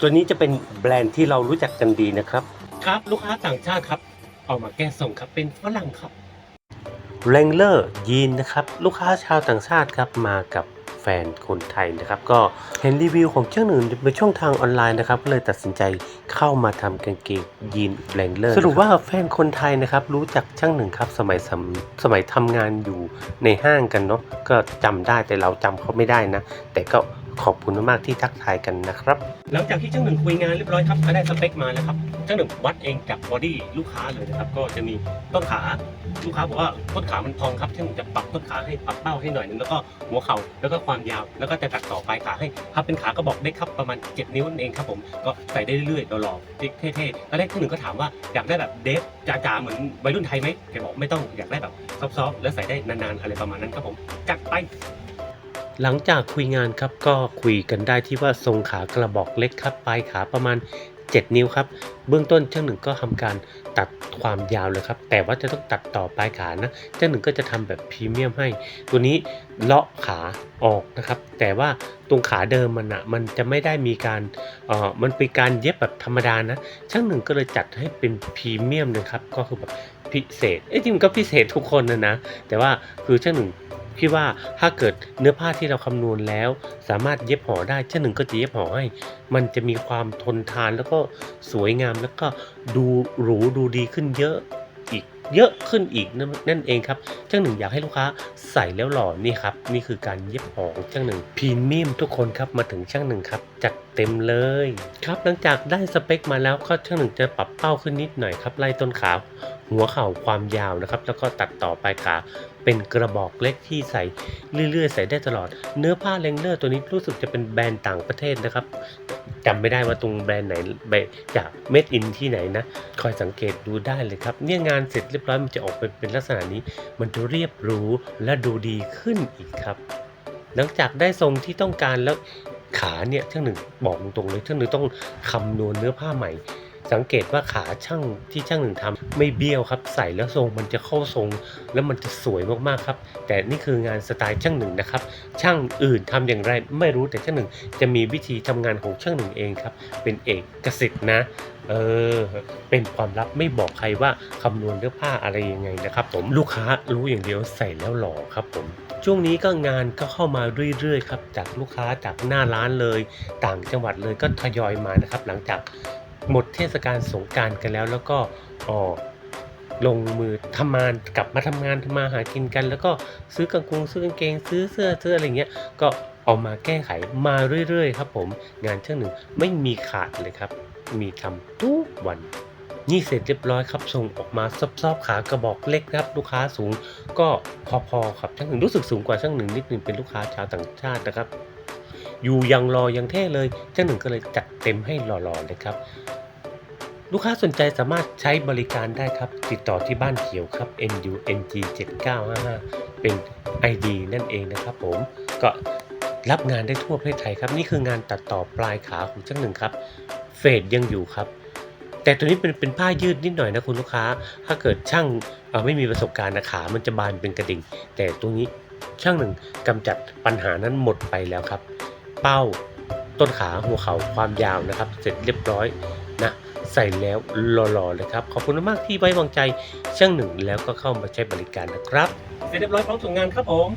ตัวนี้จะเป็นแบรนด์ที่เรารู้จักกันดีนะครับ ครับลูกค้าต่างชาติครับ เอามาแก้ส่งครับเป็นฝรั่งครับแรงเลอร์ยีนนะครับ ลูกค้าชาวต่างชาติครับมากับแฟนคนไทยนะครับ ก็เห็นรีวิวของเจ้าหนึ่งเป็นช่องทางออนไลน์นะครับก็เลยตัดสินใจเข้ามาทำกางเกงยีนแรงเลอร์สรุปว่าแฟนคนไทยนะครับ รู้จักช่างหนึ่งครับ สมัยสมสมัยทำงานอยู่ในห้างกันเนาะก็จำได้แต่เราจำเขาไม่ได้นะ แต่ก็ ขอบคุณมากๆที่ทักทายกันนะครับ หลังจากที่ช่าหนึ่งคุยงานเรียบร้อยครับก็ได้สเปคมาแล้วครับช่าหนึ่งวัดเองจากบอดี้ลูกค้าเลยนะครับ ก็จะมีต้นขาลูกค้าบอกว่าต้นขามันพองครับช่าหนึ่งจะปรับต้นขาให้ปรับเป้าให้หน่อยนึงแล้วก็หัวเข่าแล้วก็ความยาว แล้วก็จะตัดต่อปลายขาให้ครับเป็นขากระบอกเล็กครับประมาณ 7 นิ้วนั่นเองครับผมก็ใส่ได้เรื่อยๆหล่อๆเท่ๆแล้วแรกช่าหนึ่งก็ถามว่าอยากได้แบบเดฟจ๋าๆเหมือนวัยรุ่นไทยไหมแกบอกไม่ต้องอยากได้แบบซอฟๆแล้วใส่ได้นานๆอะไรประมาณนั้นครับผมจัดไป หลังจากคุยงานครับก็คุยกันได้ที่ว่าทรงขากระบอกเล็กครับปลายขาประมาณ 7 นิ้วครับ เบื้องต้นช่างหนึ่งก็ทำการตัดความยาวเลยครับ แต่ว่าจะต้องตัดต่อปลายขานะช่างหนึ่งก็จะทำแบบพรีเมียมให้ ตัวนี้เลาะขาออกนะครับ แต่ว่าตรงขาเดิมมันอะมันจะไม่ได้มีการเอ่อมันเป็นการเย็บแบบธรรมดานะช่างหนึ่งก็เลยจัดให้เป็นพรีเมียมเลยครับ ก็คือแบบ พิเศษ เอ้ยจริงก็พิเศษทุกคนนะนะ แต่ว่าคือช่างหนึ่งพี่ว่าถ้าเกิดเนื้อผ้าที่เราคำนวณแล้ว สามารถเย็บห่อได้เช่นหนึ่งก็จะเย็บห่อให้ มันจะมีความทนทานแล้วก็สวยงามแล้วก็ดูหรูดูดีขึ้นเยอะอีกเยอะขึ้นอีกนั่นเองครับเจ้าหนึ่งอยากให้ลูกค้าใส่แล้วหล่อนี่ครับนี่คือการเย็บห่อของเจ้าหนึ่งพรีเมียมทุกคนครับมาถึงช่างหนึ่งครับจัดเต็มเลยครับหลังจากได้สเปคมาแล้วก็ช่างหนึ่งจะปรับเป้าขึ้นนิดหน่อยครับไล่ต้นขา หัวเข่าความยาวนะครับ แล้วก็ตัดต่อปลายขาเป็นกระบอกเล็กที่ใส่เรื่อยๆ ใส่ได้ตลอด เนื้อผ้าเลงเลอร์ตัวนี้รู้สึกจะเป็นแบรนด์ต่างประเทศนะครับจำไม่ได้ว่าตรงแบรนด์ไหนแบรจากเม็ดอินที่ไหนนะคอยสังเกตดูได้เลยครับ เนี่ยงานเสร็จเรียบร้อยมันจะออกไปเป็นลักษณะนี้ มันจะเรียบหรูและดูดีขึ้นอีกครับ หลังจากได้ทรงที่ต้องการแล้วขาเนี่ยช่างหนึ่งบอกตรงเลยช่างหนึ่งต้องคำนวณเนื้อผ้าใหม่ สังเกตว่าขาช่างที่ช่างหนึ่งทำไม่เบี้ยวครับ ใส่แล้วทรงมันจะเข้าทรง แล้วมันจะสวยมากๆครับ แต่นี่คืองานสไตล์ช่างหนึ่งนะครับ ช่างอื่นทำอย่างไรไม่รู้แต่ช่างหนึ่งจะมีวิธีทำงานของช่างหนึ่งเองครับ เป็นเอกสิทธิ์นะเออเป็นความลับไม่บอกใครว่าคำนวณเนื้อผ้าอะไรยังไงนะครับ ผมลูกค้ารู้อย่างเดียวใส่แล้วหล่อครับผมช่วงนี้ก็งานก็เข้ามาเรื่อยๆครับจากลูกค้าจากหน้าร้านเลย ต่างจังหวัดเลยก็ทยอยมานะครับ หลังจาก หมดเทศกาลสงการกันแล้ว แล้วก็อ๋อลงมือทำงานกลับมาทำงานทำมาหากินกัน แล้วก็ซื้อกางกงซื้อกางเกง ซื้อเสื้อซื้ออะไรเงี้ยก็เอามาแก้ไขมาเรื่อยๆครับผมงานช่างหนึ่งไม่มีขาดเลยครับ มีทำทุกวันนี่เสร็จเรียบร้อยครับส่งออกมาซอบๆขากระบอกเล็กครับ ลูกค้าสูงก็พอๆครับช่างหนึ่งรู้สึกสูงกว่าช่างหนึ่งนิดนึงเป็นลูกค้าชาวต่างชาตินะครับ อยู่ยังรอยังเท่เลยช่าหนึ่งก็เลยจัดเต็มให้หล่อๆเลยครับ ลูกค้าสนใจสามารถใช้บริการได้ครับ ติดต่อที่บ้านเขียวครับ NUNG 7955เป็น ID นั่นเองนะครับผมก็รับงานได้ทั่วประเทศไทยครับ นี่คืองานตัดต่อปลายขาของช่าหนึ่งครับเฟดยังอยู่ครับ แต่ตัวนี้เป็นเป็นผ้ายืดนิดหน่อยนะคุณลูกค้า ถ้าเกิดช่างไม่มีประสบการณ์นะขา มันจะบานเป็นกระดิ่ง แต่ตัวนี้ช่างหนึ่งกำจัดปัญหานั้นหมดไปแล้วครับ เป้า ต้นขาหัวเข่าความยาวนะครับ เสร็จเรียบร้อยนะใส่แล้วหล่อๆเลยครับ ขอบคุณมากที่ไว้วางใจช่างหนึ่งแล้วก็เข้ามาใช้บริการนะครับ เสร็จเรียบร้อยพร้อมส่งงานครับผม